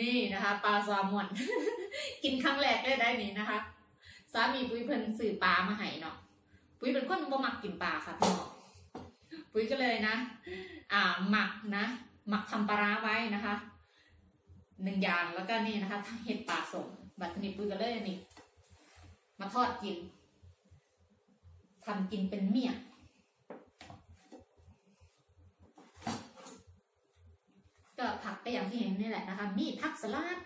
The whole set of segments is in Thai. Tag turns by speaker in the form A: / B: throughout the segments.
A: นี่นะคะปลาแซลมอน กินครั้งแรกเลยได้นี่นะคะ สามีปุ้ยเพิ่นสื่อปลามาให้เนาะปุ้ยเป็นคนบ่มักกินปลาค่ะพี่น้องปุ้ยก็เลยนะ อ่าหมักนะหมักทำปลาร้าไว้นะคะหนึ่งอย่างแล้วก็นี่นะคะเห็ดปลาสมบัตรนี้ปุ้ยก็เลยนี่มาทอดกินทำกินเป็นเมี่ยง ก็ผักไปอย่างที่เห็นนี่แหละนะคะ มีผักสลัด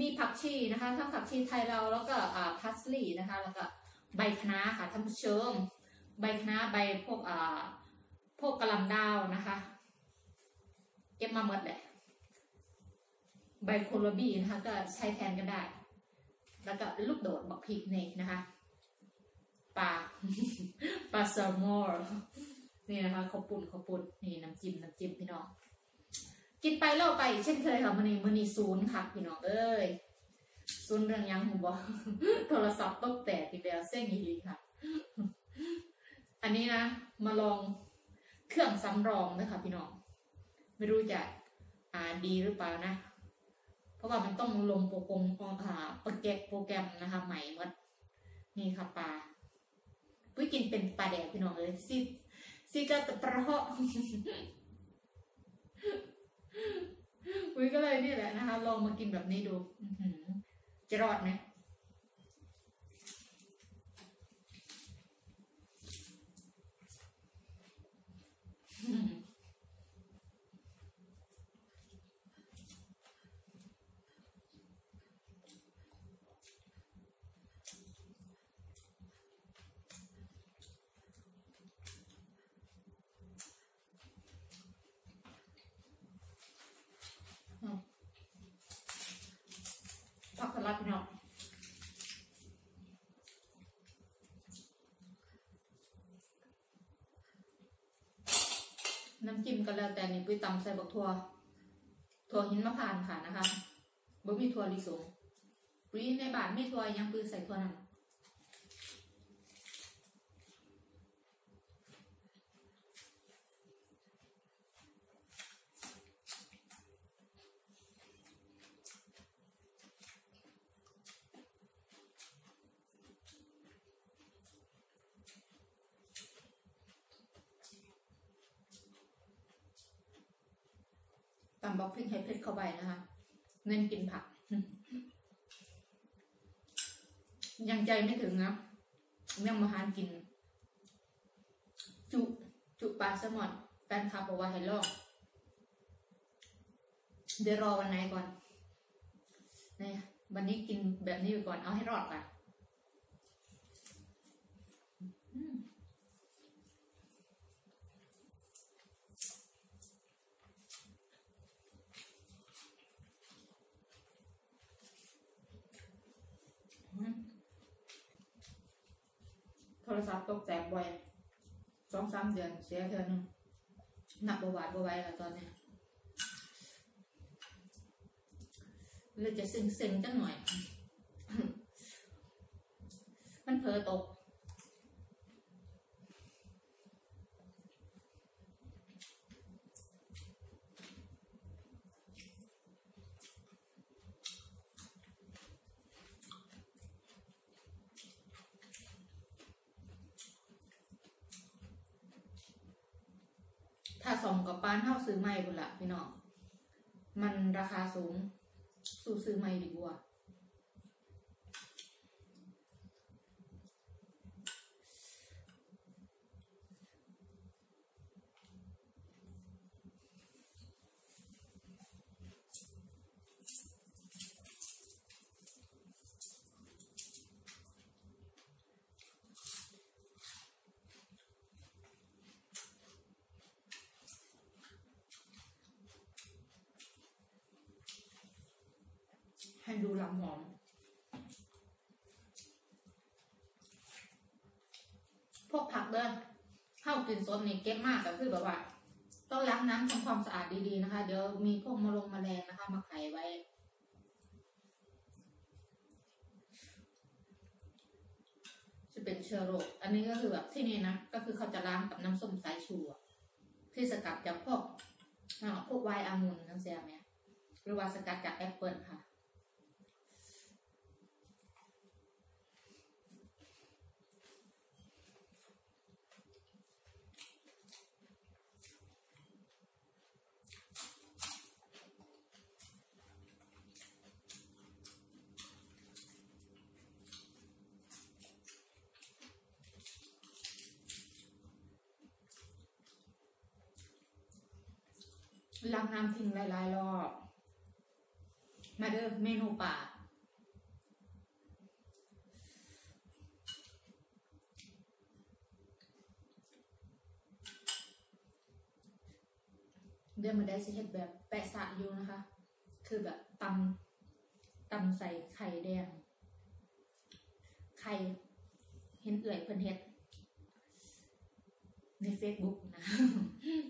A: มีผักชีนะคะทั้งผักชีไทยเราแล้วก็อ่าพัสลีนะคะ แล้วก็ใบคะน้าค่ะท่านผู้ชม ใบคะน้าใบพวกอ่าพวกกระลำดาวนะคะเก็บมาหมดแหละใบโคโลบีนะคะก็ใช้แทนกันได้ แล้วก็ลูกโดดบักพริกนี่นะคะปลาปลาแซลมอนนี่นะคะข้าวปุ่นข้าวปุ่นนี่น้ำจิ้มน้ำจิ้มพี่น้อง กินไปเล่าไป เช่นเคยค่ะมันนี่มันนี่ศูนย์ค่ะพี่น้องเอ้ยศูนย์เรื่องยังผมบอกโทรศัพท์ตกแตกอีกแล้วเส้นอีกค่ะ อันนี้นะมาลองเครื่องสำรองนะคะพี่น้องไม่รู้จะอ่าดีหรือเปล่านะ เพราะว่ามันต้องลงโปรแกรมอ่าโปรแกรมโปรแกรมนะคะ ใหม่หมดนี่ค่ะปลาปุ้ยกินเป็นปลาแดกพี่น้องเลยซิซิกะตะประเหาะ อุ้ยก็เลยนี่แหละนะคะ ลองมากินแบบนี้ดูจะรอดไหมอืมผักสลัดพี่น้องน้ำ จิ้มก็แล้วแต่นี่ปุ้ยตำใส่บักทั่วถั่วหินมะพร้าวค่ะนะคะบ่มีถั่วลิสงปุ้ยในบานมีถั่วยังปุ้ยใส่ถั่วนั่น ตำบ็อกพริกให้เผ็ดเข้าไปนะคะเน้นกินผัก ยังใจไม่ถึงนะยังมาหารกิน จุจุปลาแซลมอนแฟนคลับบอกว่าให้ลอกเดี๋ยวรอวันไหนก่อนนี่วันนี้กินแบบนี้ไปก่อนเอาให้รอดก่อนอืม โท รศัพท์ตกแตกบ่อยสองสามเดือนเสียเทือนนึงหนักบวาดบวไหวแล้วตอนนี้เลยจะเซึ้งๆจังหน่อย มันเผลอตก ถ้าส่องกับปานเท่าซื้อใหม่บุนละพี่น้อง มันราคาสูง สู้ซื้อใหม่ดีกว่า ให้ดูหลังหอมพวกผักเด้อข้าวกินสดนี่เก็บมากก็คือแบบว่าต้องล้างน้ำทำความสะอาดดีๆนะคะ เดี๋ยวมีพวกมะลงแมลงนะคะ มาไข่ไว้ จะเป็นเชื้อโรคอันนี้ก็คือแบบที่นี่นะ ก็คือเขาจะล้างกับน้ำส้มสายชูที่สกัดจากพวกอ่าพวกไวน์องุ่นนั่นเสียไหมหรือว่าสกัดจากแอปเปิลค่ะ ล้างน้ำทิ้งหลายๆรอบ มาเด้อเมนูป่าเดี๋ยวมาได้สิเห็ดแบบแปะสะอยู่นะคะ คือแบบตำตำใส่ไข่แดง ไข่เห็นเอื่อยเพิ่นเฮ็ด ในเฟซบุ๊กนะ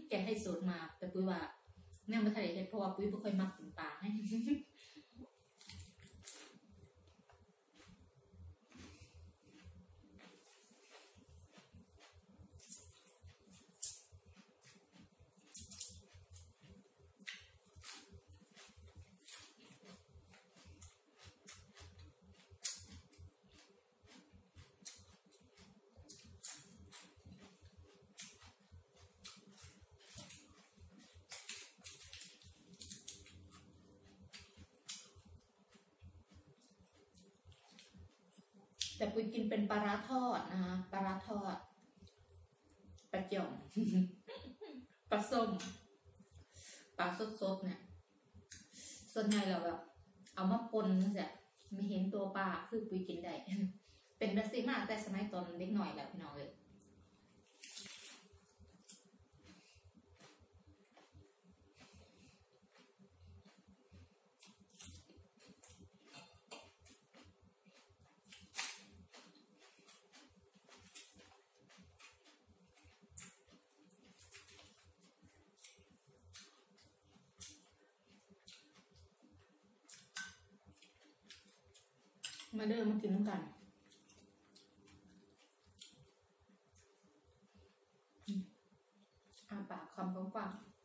A: แกให้สูตรมาแต่ปุ้ยว่า แม่ไม่ทันได้เห็นเพราะว่าปุ้ยไม่ค่อยมักกินปลาให้ แต่ปุยกินเป็นปลาร้าทอดนะคะปลาร้าทอดปลาจ่องปลาส้มปลาสดๆเนี่ย ส่วนใหญ่เราแบบ เอามาปนนั่นแหละไม่เห็นตัวปลาคือปุยกินได้เป็นแบบซีมากแต่สมัยตอนเล็กหน่อยแล้วพี่น้องเลย มาเดินมากินน้ำกันอาปากคำกว้างๆ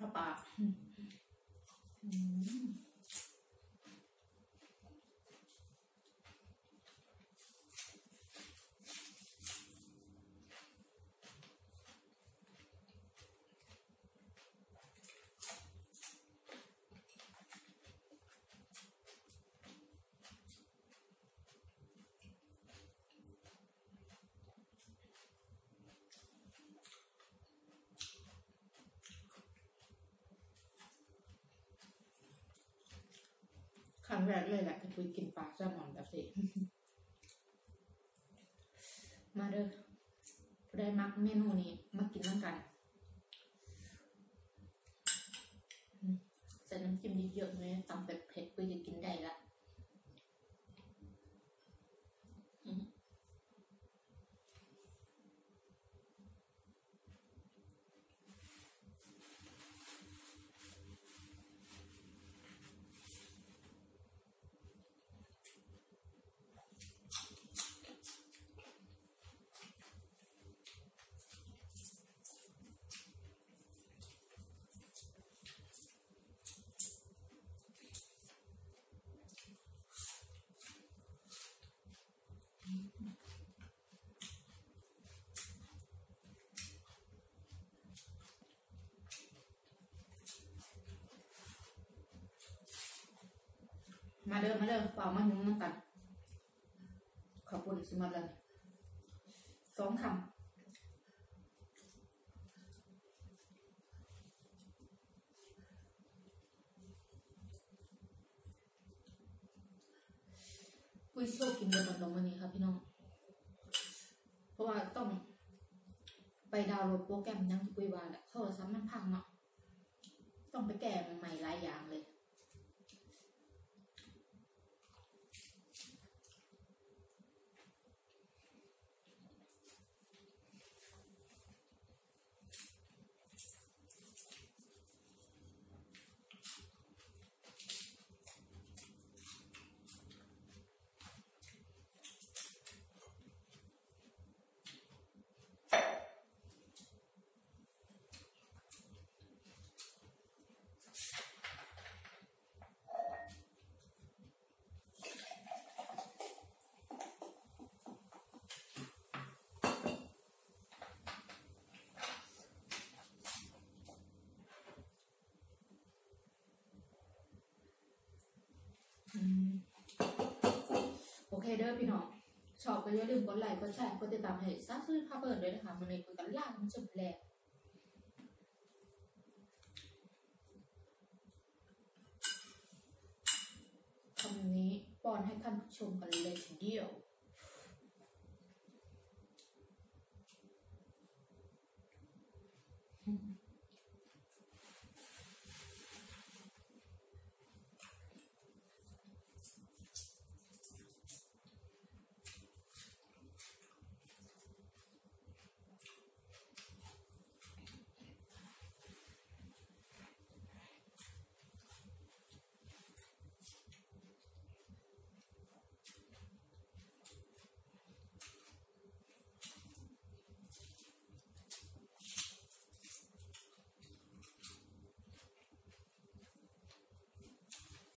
A: ข้าปาอื งแรกเลยแหละที่คุยกินปลาแซลมอนแบบนี้มาเด้อได้มักเมนูนี้มากินน้ำกันใส่น้ำจิ้มเยอะๆเลยตำเผ็ดไปจะกินได้ละอืม มาเด้อมาเด้อเป่ามาหุงน้ำกันขอบคุณสมัครเลยสองคำคุยโชคกินเดือดลงวันนี้ค่ะพี่น้อง เพราะว่าต้อง ไปดาวน์โหลดโปรแกรมยังที่คุยว่าแหละโทรศัพท์มันพังเนาะ ต้องไปแก้ใหม่หลายอย่างเลย โอเคเด้อพี่น้องชอบก็อย่าลืมกดไลค์กดแชร์กดติดตามให้ซับซึ้งพาเปิดด้วยนะคะมันในคุยกันล่ามันจบแล้วคำนี้ป้อนให้ท่านผู้ชมกันเลยทีเดียว